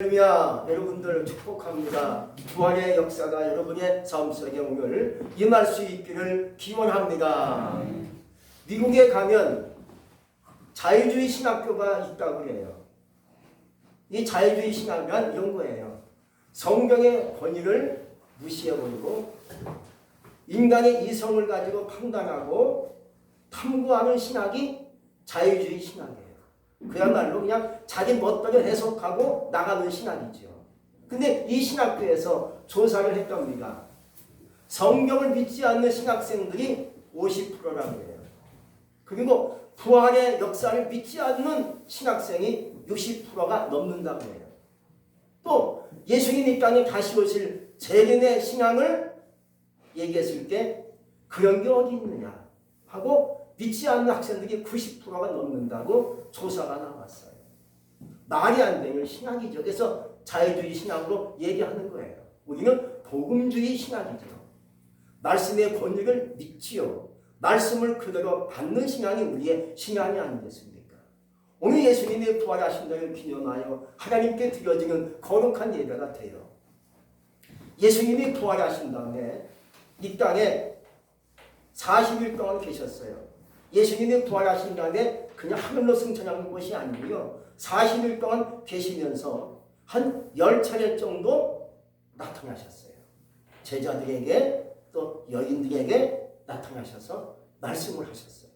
할렐루야 여러분들 축복합니다. 부활의 역사가 여러분의 삶 속에 오늘 임할 수 있기를 기원합니다. 미국에 가면 자유주의 신학교가 있다고 그래요. 이 자유주의 신학은 이런 거예요. 성경의 권위를 무시해버리고 인간의 이성을 가지고 판단하고 탐구하는 신학이 자유주의 신학이에요. 그야말로 그냥 자기 멋대로 해석하고 나가는 신학이죠. 근데 이 신학교에서 조사를 했답니다. 성경을 믿지 않는 신학생들이 50%라고 해요. 그리고 부활의 역사를 믿지 않는 신학생이 60%가 넘는다고 해요. 또 예수님 이 땅에 다시 오실 재림의 신앙을 얘기했을 때 그런 게 어디 있느냐 하고 믿지 않는 학생들이 90%가 넘는다고 조사가 나왔어요. 말이 안 되는 신학이죠. 그래서 자유주의 신학으로 얘기하는 거예요. 우리는 복음주의 신학이죠. 말씀의 권위를 믿지요. 말씀을 그대로 받는 신앙이 우리의 신앙이 아니겠습니까? 오늘 예수님의 부활하신 날을 기념하여 하나님께 드려지는 거룩한 예배가 돼요. 예수님이 부활하신 다음에 이 땅에 40일 동안 계셨어요. 예수님이 부활하신 다음에 그냥 하늘로 승천한 것이 아니고요. 40일 동안 계시면서 한 10차례 정도 나타나셨어요. 제자들에게 또 여인들에게 나타나셔서 말씀을 하셨어요.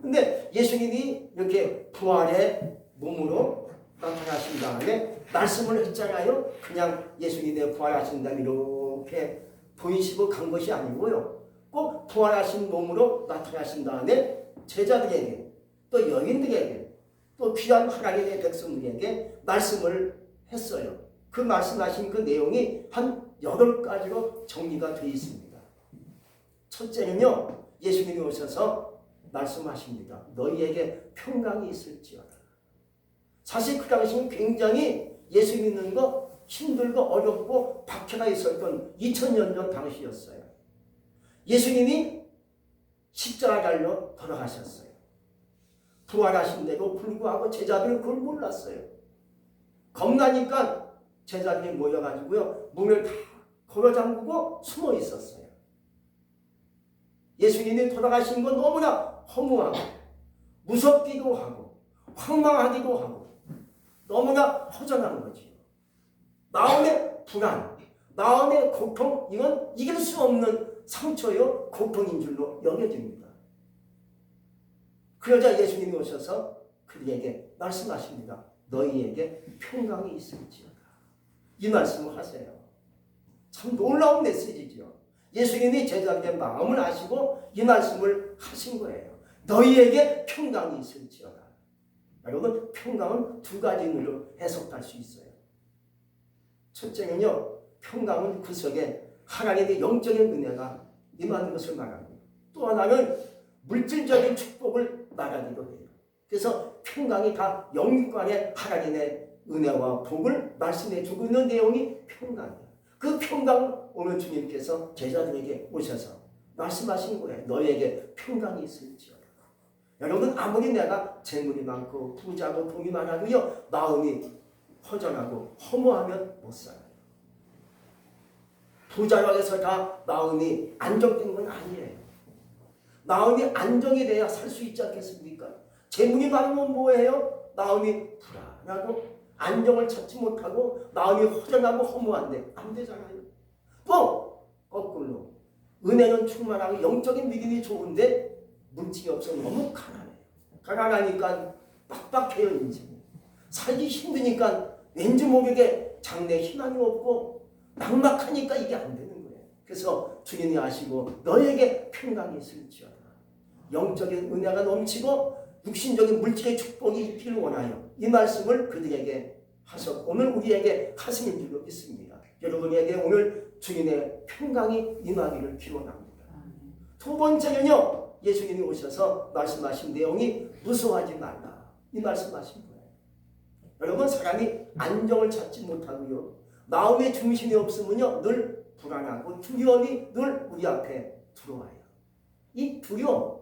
근데 예수님이 이렇게 부활의 몸으로 나타나신 다음에 말씀을 했잖아요. 그냥 예수님의 부활하신 다음에 이렇게 보이시고 간 것이 아니고요. 꼭 부활하신 몸으로 나타나신 다음에 제자들에게 또 여인들에게 또 귀한 하나님의 백성들에게 말씀을 했어요. 그 말씀하신 그 내용이 한 여덟 가지로 정리가 되어 있습니다. 첫째는요, 예수님이 오셔서 말씀하십니다. 너희에게 평강이 있을지어다. 사실 그 당시는 굉장히 예수 믿는 거 힘들고 어렵고 박해가 있었던 2000년 전 당시였어요. 예수님이 십자가 달려 돌아가셨어요. 부활하신데도 불구하고 제자들은 그걸 몰랐어요. 겁나니까 제자들이 모여가지고요 문을 다 걸어 잠그고 숨어 있었어요. 예수님이 돌아가신 건 너무나 허무하고 무섭기도 하고 황망하기도 하고 너무나 허전한 거지요. 마음의 불안, 마음의 고통 이건 이길 수 없는 상처요 고통인 줄로 여겨집니다. 그 여자 예수님이 오셔서 그들에게 말씀하십니다. 너희에게 평강이 있을지어다. 이 말씀을 하세요. 참 놀라운 메시지죠. 예수님이 제자들의 마음을 아시고 이 말씀을 하신 거예요. 너희에게 평강이 있을지어다. 여러분 평강은 두 가지 의미로 해석할 수 있어요. 첫째는요. 평강은 그 속에 하나님의 영적인 은혜가 임하는 것을 말합니다. 또 하나는 물질적인 축복을 말하기도 해요. 그래서 평강이 다 영육간의 하나님의 은혜와 복을 말씀해 주고 있는 내용이 평강이에요. 그 평강 오늘 주님께서 제자들에게 오셔서 말씀하신 거예요. 너에게 평강이 있을지어다. 여러분 아무리 내가 재물이 많고 부자고 돈이 많아도요 마음이 허전하고 허무하면 못 살아요. 부자라고 해서 다 마음이 안정된 건 아니에요. 마음이 안정이 돼야 살 수 있지 않겠습니까? 재물이 많으면 뭐예요? 마음이 불안하고 안정을 찾지 못하고 마음이 허전하고 허무한데 안 되잖아요. 또 거꾸로 은혜는 충만하고 영적인 믿음이 좋은데 물질이 없어 너무 가난해요. 가난하니까 빡빡해요 인생이. 살기 힘드니까 왠지 모르게 장래 희망이 없고 막막하니까 이게 안 되는 거예요. 그래서 주님이 아시고 너에게 평강이 있을지어다. 영적인 은혜가 넘치고 육신적인 물질의 축복이 있기를 원하여 이 말씀을 그들에게 하셔 오늘 우리에게 하시는 줄로 믿습니다. 여러분에게 오늘 주님의 평강이 임하기를 기원합니다. 두 번째는요 예수님이 오셔서 말씀하신 내용이 무서워하지 말라 이 말씀하신 거예요. 여러분 사람이 안정을 찾지 못하고요 마음의 중심이 없으면요 늘 불안하고 두려움이 늘 우리 앞에 들어와요. 이 두려움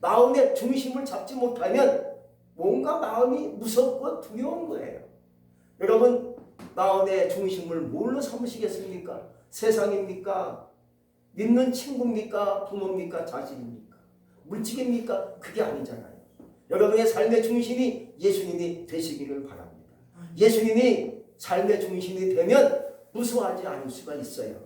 마음의 중심을 잡지 못하면 뭔가 마음이 무섭고 두려운 거예요. 여러분 나온의 중심을 뭘로 삼으시겠습니까? 세상입니까? 믿는 친구입니까? 부모입니까? 자식입니까? 물질입니까? 그게 아니잖아요. 여러분의 삶의 중심이 예수님이 되시기를 바랍니다. 예수님이 삶의 중심이 되면 무서워하지 않을 수가 있어요.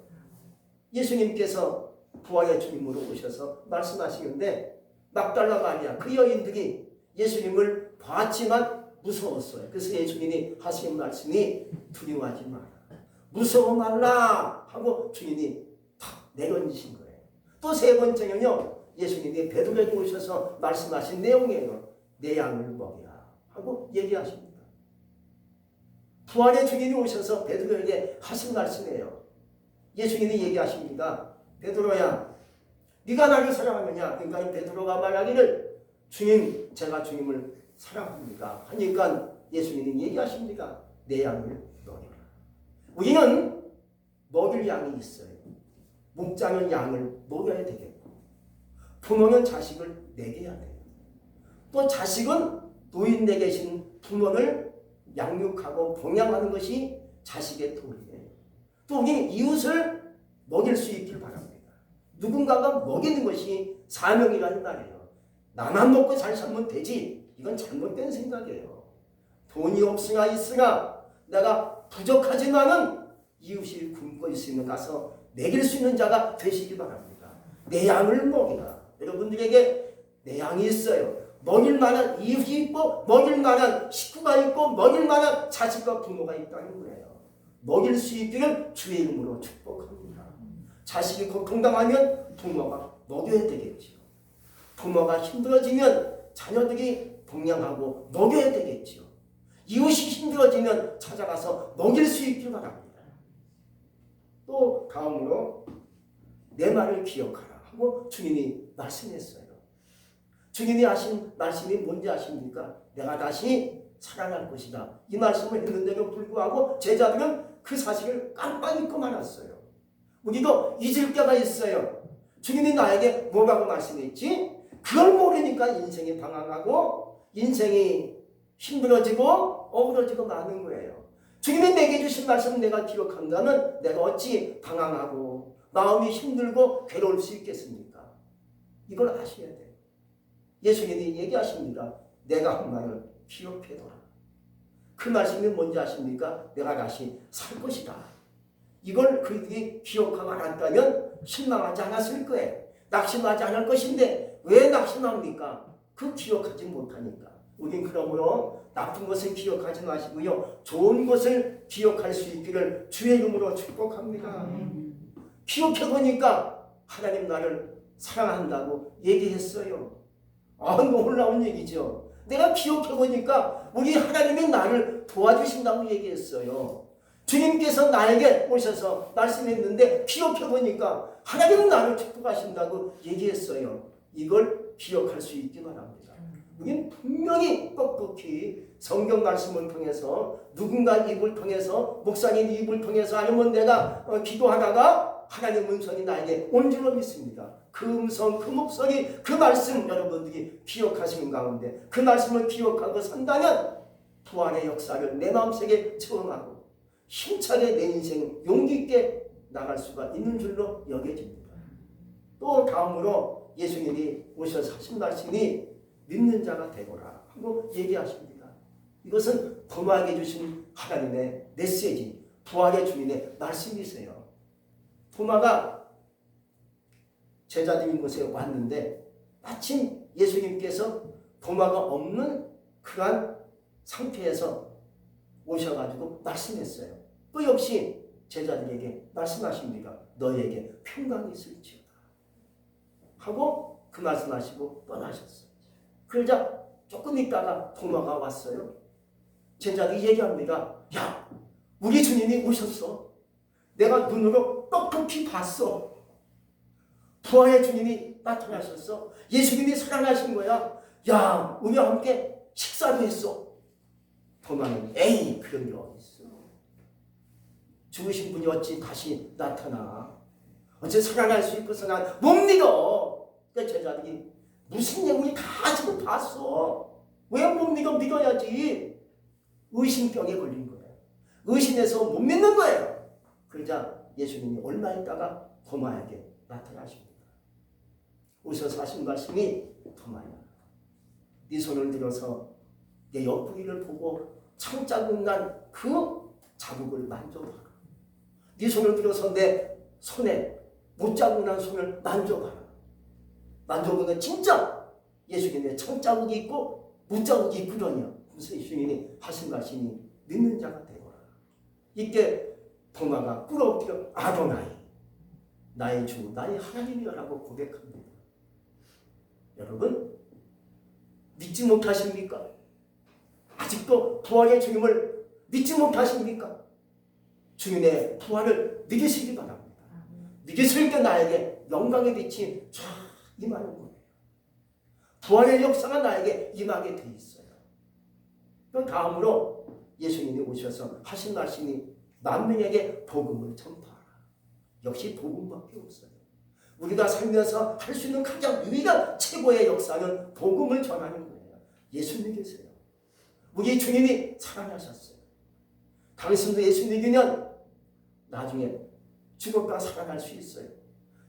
예수님께서 부활의 주님으로 오셔서 말씀하시는데 막달라 마리아 그 여인들이 예수님을 봤지만 무서웠어요. 그래서 예수님이 하신 말씀이 두려워하지 마라. 무서워 말라 하고 주님이 탁 내던지신 거예요. 또 세 번째는요. 예수님이 베드로에게 오셔서 말씀하신 내용이에요. 내 양을 먹이라 하고 얘기하십니다. 부활의 주님이 오셔서 베드로에게 하신 말씀이에요. 예수님이 얘기하십니다. 베드로야, 네가 나를 사랑하느냐? 그러니까 이 베드로가 말하기를 주님, 제가 주님을 사랑합니다. 하니까 예수님이 얘기하십니다. 내 양을 먹여라. 우리는 먹일 양이 있어요. 목자는 양을 먹여야 되겠고, 부모는 자식을 먹여야 돼요. 또 자식은 노인네 계신 부모를 양육하고 봉양하는 것이 자식의 도리예요. 또 우리 이웃을 먹일 수 있길 바랍니다. 누군가가 먹이는 것이 사명이라는 말이에요. 나만 먹고 잘 살면 되지. 이건 잘못된 생각이에요. 돈이 없으나 있으나 내가 부족하지만은 이웃이 굶고 있으면 가서 먹일 수 있는 자가 되시기 바랍니다. 내 양을 먹이라. 여러분들에게 내 양이 있어요. 먹일 만한 이웃이 있고 먹일 만한 식구가 있고 먹일 만한 자식과 부모가 있다는 거예요. 먹일 수 있기를 주의 이름으로 축복합니다. 자식이 고통당하면 부모가 먹여야 되겠지요. 부모가 힘들어지면 자녀들이 동양하고 먹여야 되겠지요. 이웃이 힘들어지면 찾아가서 먹일 수 있길 바랍니다. 또 다음으로 내 말을 기억하라 하고 주님이 말씀했어요. 주님이 하신 말씀이 뭔지 아십니까? 내가 다시 살아날 것이다. 이 말씀을 했는데도 불구하고 제자들은 그 사실을 깜빡 잊고 말았어요. 우리도 잊을 때가 있어요. 주님이 나에게 뭐라고 말씀했지? 그걸 모르니까 인생이 방황하고 인생이 힘들어지고 어그러지고 마는 거예요. 주님이 내게 주신 말씀 내가 기억한다면 내가 어찌 방황하고 마음이 힘들고 괴로울 수 있겠습니까? 이걸 아셔야 돼요. 예수님이 얘기하십니다. 내가 한 말을 기억해둬라. 그 말씀이 뭔지 아십니까? 내가 다시 살 것이다. 이걸 그들이 기억하고 알았다면 실망하지 않았을 거예요. 낙심하지 않을 것인데 왜 낙심합니까? 그 기억하지 못하니까. 우린 그러므로 나쁜 것을 기억하지 마시고요. 좋은 것을 기억할 수 있기를 주의 이름으로 축복합니다. 기억해보니까 하나님 나를 사랑한다고 얘기했어요. 아, 놀라운 얘기죠. 내가 기억해보니까 우리 하나님이 나를 도와주신다고 얘기했어요. 주님께서 나에게 오셔서 말씀했는데 기억해보니까 하나님은 나를 축복하신다고 얘기했어요. 이걸 기억할 수 있기 바랍니다. 우리는 분명히 뻑뻑히 성경 말씀을 통해서 누군가 입을 통해서 목사님 입을 통해서 아니면 내가 어, 기도하다가 하나님 음성이 나에게 온 줄로 믿습니다. 그 음성, 그 목소리, 그 말씀 여러분들이 기억하시는 가운데 그 말씀을 기억하고 산다면 부활의 역사를 내 마음속에 체험하고 힘차게 내 인생 용기 있게 나갈 수가 있는 줄로 여겨집니다. 또 다음으로 예수님이 오셔서 하신 말씀이 믿는 자가 되거라 하고 얘기하십니다. 이것은 도마에게 주신 하나님의 메시지, 부활의 주님의 말씀이세요. 도마가 제자들인 곳에 왔는데 마침 예수님께서 도마가 없는 그러한 상태에서 오셔가지고 말씀했어요. 또 역시 제자들에게 말씀하십니다. 너에게 평강이 있을지어다. 하고 그 말씀하시고 떠나셨어요. 그러자 조금 있다가 도마가 왔어요. 제자들이 얘기합니다. 야, 우리 주님이 오셨어. 내가 눈으로 똑똑히 봤어. 부활의 주님이 나타나셨어. 예수님이 살아나신 거야. 야, 우리와 함께 식사도 했어. 도마는 에이 그런 게 어딨어. 죽으신 분이 어찌 다시 나타나. 어째 살아날 수 있고서 난 못 믿어. 그 제자들이 무슨 내용이 다 지금 봤어. 왜 못 믿어? 믿어야지. 의심병에 걸린 거야. 의심해서 못 믿는 거예요. 그러자 예수님이 얼마 있다가 도마에게 나타나십니다. 오셔서 하신 말씀이 도마야. 네 손을 들어서 내 옆구리를 보고 창자국 난 그 자국을 만져봐라. 네 손을 들어서 내 손에 못자국 난 손을 만져봐라. 만져보면 진짜 예수님의 창자국이 있고 못자국이 있거든요. 그래서 예수님이 하신 말씀이 믿는 자가 되거라. 이때 도마가 꿇어엎드려 아도나이 나의 주 나의 하나님이라고 고백합니다. 여러분 믿지 못하십니까? 아직도 부활의 주님을 믿지 못하십니까? 주님의 부활을 믿으시기 바랍니다. 믿으실 때 나에게 영광의 빛이 쫙 임하는 거예요. 부활의 역사가 나에게 임하게 돼 있어요. 그 다음으로 예수님이 오셔서 하신 말씀이 만민에게 복음을 전파하라. 역시 복음밖에 없어요. 우리가 살면서 할 수 있는 가장 유일한 최고의 역사는 복음을 전하는 거예요. 예수 믿으세요. 우리 주님이 살아나셨어요. 당신도 예수 믿으면 나중에 죽었다 살아날 수 있어요.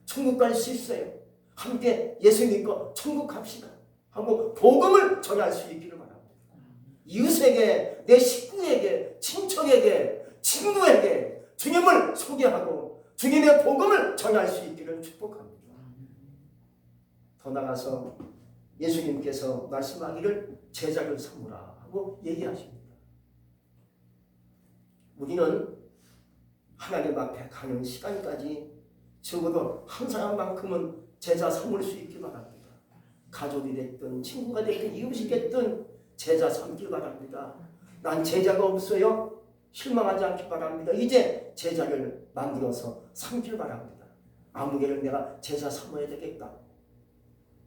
천국 갈 수 있어요. 함께 예수 믿고 천국 갑시다. 하고 복음을 전할 수 있기를 바랍니다. 이웃에게, 내 식구에게, 친척에게, 친구에게 주님을 소개하고 주님의 복음을 전할 수 있기를 축복합니다. 더 나가서 예수님께서 말씀하기를 제자를 삼으라 하고 얘기하십니다. 우리는 하나님 앞에 가는 시간까지 적어도 한 사람만큼은 제자 삼을 수 있기 바랍니다. 가족이 됐든 친구가 됐든 이웃이 됐든 제자 삼기 바랍니다. 난 제자가 없어요. 실망하지 않기 바랍니다. 이제 제자를 만들어서 삼길 바랍니다. 아무개를 내가 제자 삼아야 되겠다.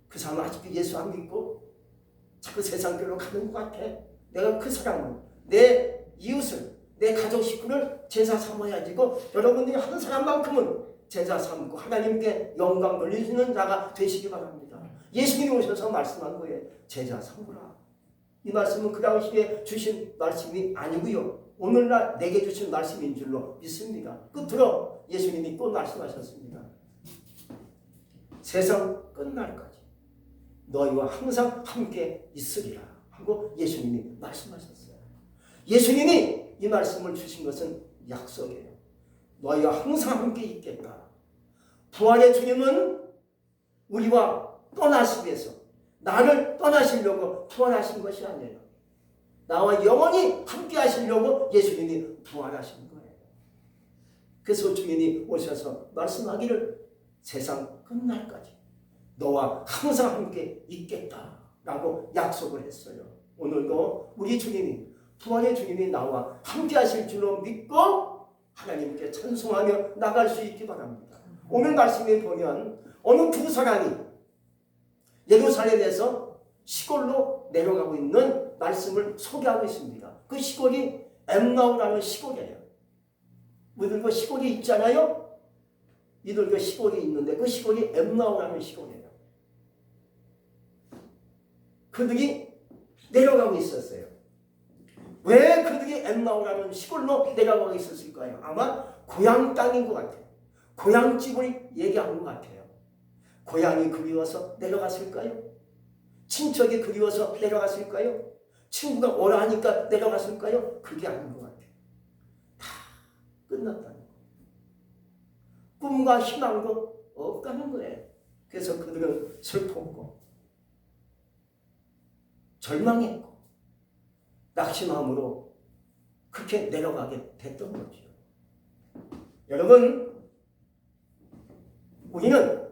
그 사람은 아직도 예수 안 믿고 자꾸 세상 길로 가는 것 같아. 내가 그 사람을 내 이웃을 내 가족 식구를 제자 삼아야지 고 여러분들이 한 사람만큼은 제자 삼고 하나님께 영광 돌리시는 자가 되시기 바랍니다. 예수님이 오셔서 말씀한 거예요. 제자 삼으라. 이 말씀은 그 당시에 주신 말씀이 아니고요. 오늘날 내게 주신 말씀인 줄로 믿습니다. 끝으로 예수님이 또 말씀하셨습니다. 세상 끝날까지 너희와 항상 함께 있으리라 하고 예수님이 말씀하셨어요. 예수님이 이 말씀을 주신 것은 약속이에요. 너희와 항상 함께 있겠다. 부활의 주님은 우리와 떠나시기 위해서 나를 떠나시려고 부활하신 것이 아니에요. 나와 영원히 함께 하시려고 예수님이 부활하신 거예요. 그래서 주님이 오셔서 말씀하기를 세상 끝날까지 너와 항상 함께 있겠다라고 약속을 했어요. 오늘도 우리 주님이 부활의 주님이 나와 함께 하실 줄로 믿고 하나님께 찬송하며 나갈 수 있기 바랍니다. 오늘 말씀에 보면 어느 두 사람이 예루살렘에서 시골로 내려가고 있는 말씀을 소개하고 있습니다. 그 시골이 엠나우라는 시골이에요. 우리들 그 시골이 있잖아요. 이들 그 시골이 있는데 그 시골이 엠나우라는 시골이에요. 그들이 내려가고 있었어요. 왜 그들이 엠나우라는 시골로 내려가고 있었을까요? 아마 고향 땅인 것 같아요. 고향 집을 얘기한 것 같아요. 고향이 그리워서 내려갔을까요? 친척이 그리워서 내려갔을까요? 친구가 오라 하니까 내려갔을까요? 그게 아닌 것 같아요. 다 끝났다는 거예요. 꿈과 희망도 없다는 거예요. 그래서 그들은 슬펐고 절망했고 낙심함으로 그렇게 내려가게 됐던 거죠. 여러분, 우리는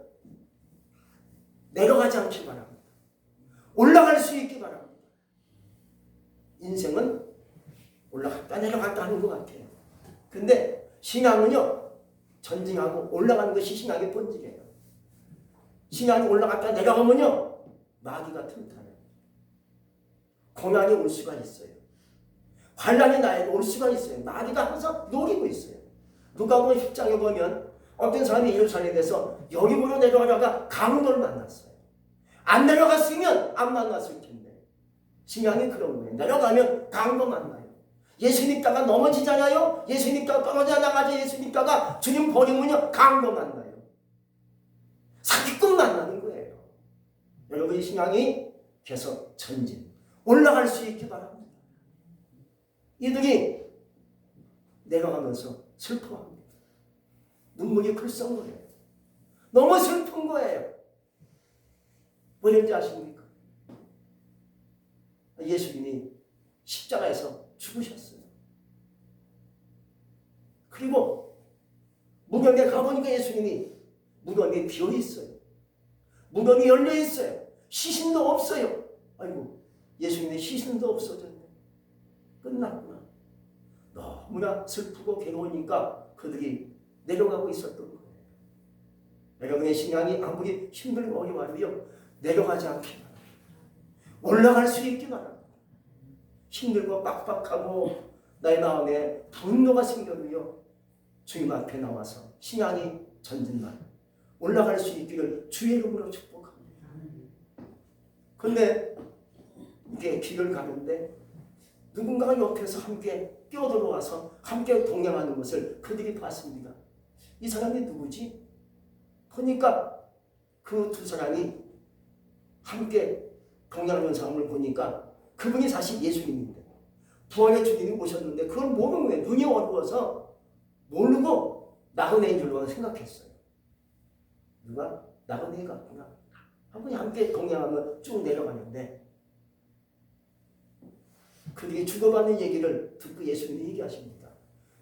내려가지 않기 바랍니다. 올라갈 수 있기 바랍니다. 인생은 올라갔다 내려갔다 하는 것 같아요. 근데 신앙은요, 전진하고 올라가는 것이 신앙의 본질이에요. 신앙이 올라갔다 내려가면요, 마귀가 틈타요. 고난이 올 수가 있어요. 환란이 나에게 올 수가 있어요. 마귀가 항상 노리고 있어요. 누가 보면 10장에 보면 어떤 사람이 예루살렘에서 여리고로 내려가다가 강도를 만났어요. 안 내려갔으면 안 만났을 텐데. 신앙이 그런 거예요. 내려가면 강도 만나요. 예수 믿다가 넘어지잖아요. 예수 믿다가 떨어져 나가죠. 예수 믿다가 주님 버리면요 강도 만나요. 사기꾼 만나는 거예요. 여러분의 신앙이 계속 전진 올라갈 수 있기 바랍니다. 이들이 내려가면서 슬퍼합니다. 눈물이 글썽거려요. 너무 슬픈 거예요. 뭐인지 아십니까? 예수님이 십자가에서 죽으셨어요. 그리고 무덤에 가보니까 예수님이 무덤이 비어 있어요. 무덤이 열려 있어요. 시신도 없어요. 아이고, 예수님의 시신도 없어졌네. 끝났구나. 너무나 슬프고 괴로우니까 그들이 내려가고 있었던 거예요. 여러분의 신앙이 아무리 힘들고 어려워도요, 내려가지 않기 바랍니다. 올라갈 수 있기 바랍니다. 힘들고 빡빡하고 나의 마음에 분노가 생겨도요, 주님 앞에 나와서 신앙이 전진만 올라갈 수 있기를 주의 이름으로 축복합니다. 근데 이게 길을 가는데 누군가가 옆에서 함께 뛰어들어와서 함께 동행하는 것을 그들이 봤습니다. 이 사람이 누구지? 보니까 그 두 사람이 함께 동행하는 사람을 보니까 그분이 사실 예수님인데 부활의 주님이 오셨는데 그걸 모르는 거예요. 눈이 어두워서 모르고 나그네인 줄로 생각했어요. 누가 나그네 같구나. 한 분이 함께 동행하며 쭉 내려가는데 그들이 주고받는 얘기를 듣고 예수님이 얘기하십니다.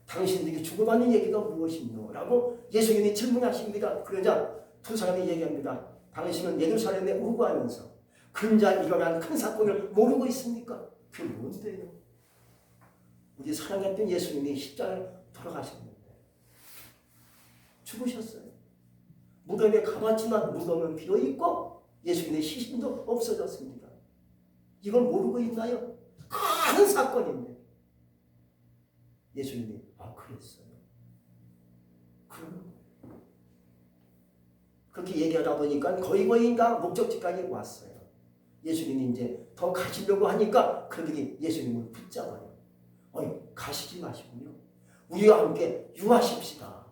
당신들이 주고받는 얘기가 무엇이뇨? 라고 예수님이 질문하십니다. 그러자 두 사람이 얘기합니다. 당신은 예루살렘에 우고하면서 근자 일어난 큰 사건을 모르고 있습니까? 그게 뭔데요? 우리 사랑했던 예수님이 십자가에 돌아가셨는데 죽으셨어요. 무덤에 가봤지만 무덤은 비어 있고 예수님의 시신도 없어졌습니다. 이걸 모르고 있나요? 큰 사건인데 예수님이 아 그랬어요. 그러는. 그렇게 얘기하다 보니까 거의 거의 다 목적지까지 왔어요. 예수님이 이제 더 가시려고 하니까 그들이 예수님을 붙잡아요. 어이 가시지 마시고요. 우리와 함께 유하십시다.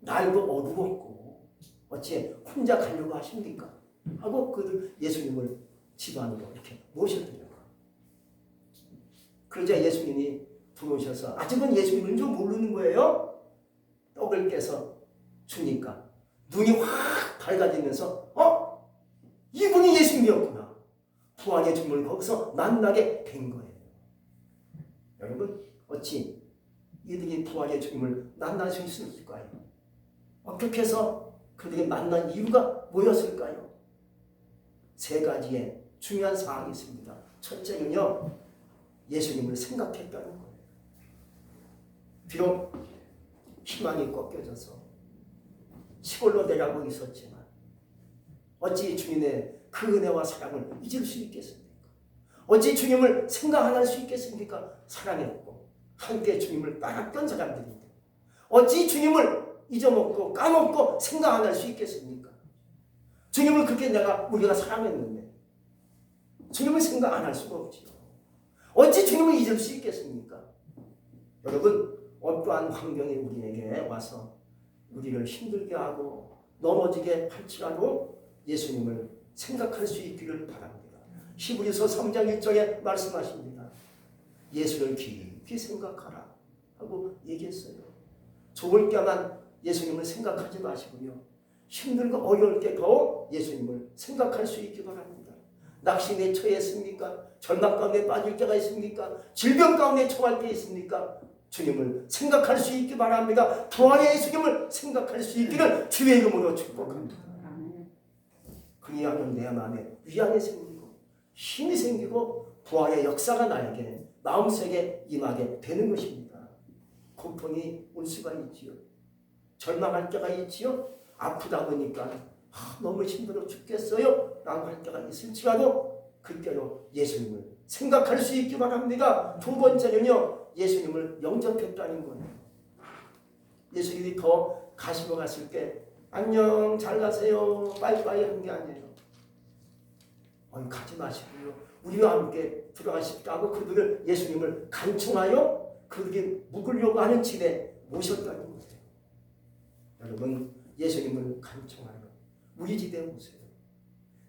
날도 어두웠고 어찌 혼자 가려고 하십니까? 하고 그들 예수님을 집 안으로 이렇게 모셔드려요. 그러자 예수님이 들어오셔서 아직은 예수님을 좀 모르는 거예요. 떡을 깨서 주니까 눈이 확 밝아지면서 어? 이분이 예수님이었구나. 부활의 주님을 거기서 만나게 된 거예요. 여러분 어찌 이들이 부활의 주님을 만날 수 있을까요? 어떻게 해서 그들이 만난 이유가 뭐였을까요? 세 가지의 중요한 사항이 있습니다. 첫째는요, 예수님을 생각했다는 거예요. 비록 희망이 꺾여져서 시골로 내려가고 있었지만 어찌 주님의 그 은혜와 사랑을 잊을 수 있겠습니까? 어찌 주님을 생각 안 할 수 있겠습니까? 사랑했고 함께 주님을 따랐던 사람들인데 어찌 주님을 잊어먹고 까먹고 생각 안 할 수 있겠습니까? 주님을 그렇게 내가 우리가 사랑했는데 주님을 생각 안 할 수가 없지요. 어찌 주님을 잊을 수 있겠습니까? 여러분 어떠한 환경이 우리에게 와서 우리를 힘들게 하고 넘어지게 할지라도 예수님을 생각할 수 있기를 바랍니다. 히브리서 3장 1절에 말씀하십니다. 예수를 깊이 생각하라 하고 얘기했어요. 좋을 때만 예수님을 생각하지 마시고요. 힘들고 어려울 때 더 예수님을 생각할 수 있기 바랍니다. 낙심에 처했습니까? 절망 가운데 빠질 때가 있습니까? 질병 가운데 처할 때 있습니까? 주님을 생각할 수 있기 바랍니다. 부활의 예수님을 생각할 수 있기를 주의 이름으로 축복합니다. 그리하면 내 마음에 위안이 생기고 힘이 생기고 부활의 역사가 나에게 마음속에 임하게 되는 것입니다. 고통이 올 수가 있지요. 절망할 때가 있지요. 아프다 보니까 아, 너무 힘들어 죽겠어요. 라고 할 때가 있을지라도 그때로 예수님을 생각할 수 있기 바랍니다. 두 번째는요. 예수님을 영접했다는 거예요. 예수님이 더 가시고 갔을 때 안녕 잘 가세요 빠이빠이 한 게 아니에요. 어이 가지 마시고요. 우리와 함께 들어가십시오 하고 그들을 예수님을 간청하여 그렇게 묵으려고 하는 집에 모셨다는 거예요. 여러분 예수님을 간청하여 우리 집에 오세요.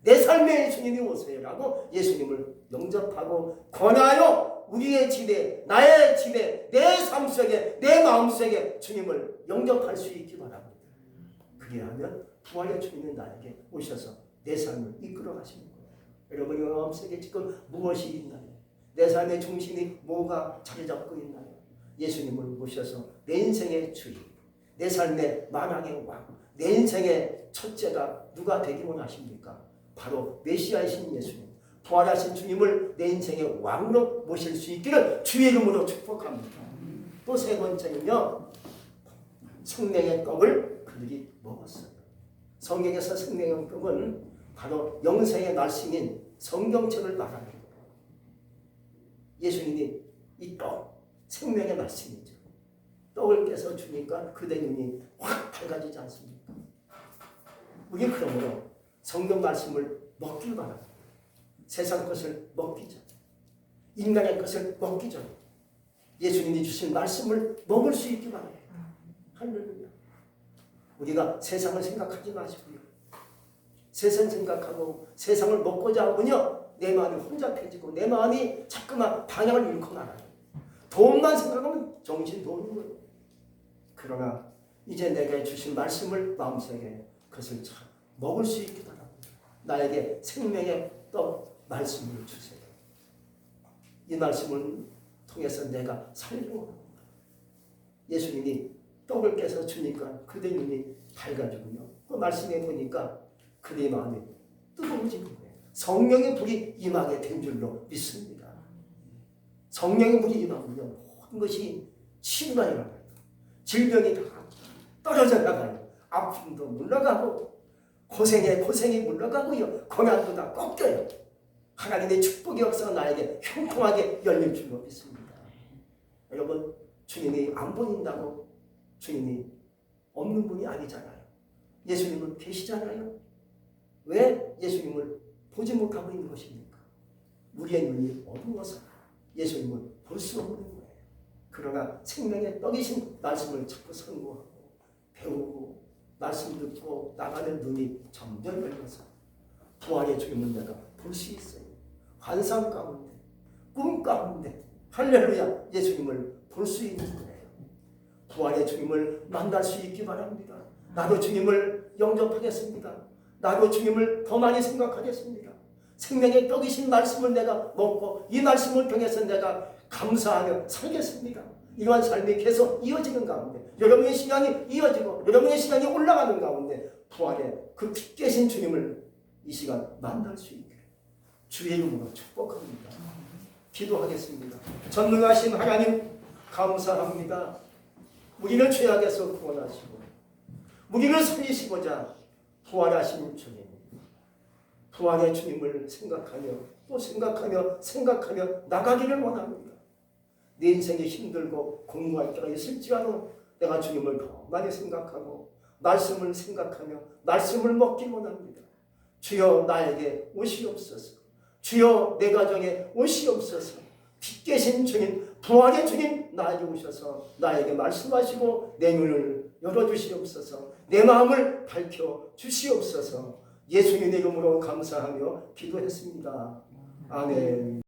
내 삶의 예수님이 오세요 라고 예수님을 영접하고 권하여 우리의 집에 나의 집에 내 삶 속에 내 마음 속에 주님을 영접할 수 있기 바랍니다. 그리하면 부활의 주님이 나에게 오셔서 내 삶을 이끌어 거예요. 여러분의 마음 속에 지금 무엇이 있나요? 내 삶의 중심이 뭐가 자리 잡고 있나요? 예수님을 모셔서 내 인생의 주인, 내 삶의 만왕의 왕, 내 인생의 첫째가 누가 되기 원하십니까? 바로 메시아이신 예수님, 부활하신 주님을 내 인생의 왕으로 모실 수 있기를 주의 이름으로 축복합니다. 또 세 번째는요, 생명의 떡을 그들이 먹었어요. 성경에서 생명의 떡은 바로 영생의 날씨인 성경책을 말하는 거예요. 예수님이 이 떡, 생명의 말씀이죠. 떡을 깨서 주니까 그대 눈이 확 밝아지지 않습니까? 우리 그러므로 성경 말씀을 먹길 바랍니다. 세상 것을 먹기 전, 인간의 것을 먹기 전, 예수님이 주신 말씀을 먹을 수 있기 바랍니다. 할렐루야. 우리가 세상을 생각하지 마시고요. 세상 생각하고 세상을 먹고자 하면요. 내 마음이 혼잡해지고 내 마음이 자꾸만 방향을 잃고 말아요. 돈만 생각하면 정신 도는 거예요. 그러나 이제 내게 주신 말씀을 마음속에 그것을 참 먹을 수 있게 바랍니다. 나에게 생명의 떡 말씀을 주세요. 이 말씀을 통해서 내가 살려고. 예수님이 떡을 깨서 주니까 그대 눈이 밝아지고요. 그 말씀에 보니까 그대 마음이 뜨거워지는 거예요. 성령의 불이 임하게 된 줄로 믿습니다. 성령의 불이 임하면요. 모든 것이 치유가 일어나요. 질병이 다 떨어져 나가요. 아픔도 물러가고 고생에 고생이 물러가고요. 고난도 다 꺾여요. 하나님의 축복의 역사가 나에게 형통하게 열릴 줄로 믿습니다. 여러분 주님이 안 보인다고 주님이 없는 분이 아니잖아요. 예수님은 계시잖아요. 왜 예수님을 보지 못하고 있는 것입니까? 우리의 눈이 어두워서 예수님을 볼 수 없는 거예요. 그러나 생명의 떡이신 말씀을 자꾸 선고하고 배우고 말씀 듣고 나가는 눈이 점점 열려서 부활의 주님을 내가 볼 수 있어요. 환상 가운데, 꿈 가운데 할렐루야 예수님을 볼 수 있는 거예요. 부활의 주님을 만날 수 있기 바랍니다. 나도 주님을 영접하겠습니다. 나도 주님을 더 많이 생각하겠습니다. 생명의 떡이신 말씀을 내가 먹고 이 말씀을 통해서 내가 감사하며 살겠습니다. 이러한 삶이 계속 이어지는 가운데 여러분의 시간이 이어지고 여러분의 시간이 올라가는 가운데 부활의 그 빛계신 주님을 이 시간 만날 수 있게 주의 이름으로 축복합니다. 기도하겠습니다. 전능하신 하나님 감사합니다. 우리를 죄악에서 구원하시고 우리를 살리시고자 부활하신 주님 부활의 주님을 생각하며 또 생각하며 생각하며 나가기를 원합니다. 내 인생이 힘들고 공부할 때가 있을지라도 내가 주님을 더 많이 생각하고 말씀을 생각하며 말씀을 먹기 원합니다. 주여 나에게 오시옵소서. 주여 내 가정에 오시옵소서. 빛 계신 주님, 부활의 주님 나에게 오셔서 나에게 말씀하시고 내 눈을 열어주시옵소서. 내 마음을 밝혀 주시옵소서. 예수님의 이름으로 감사하며 기도했습니다. 아멘.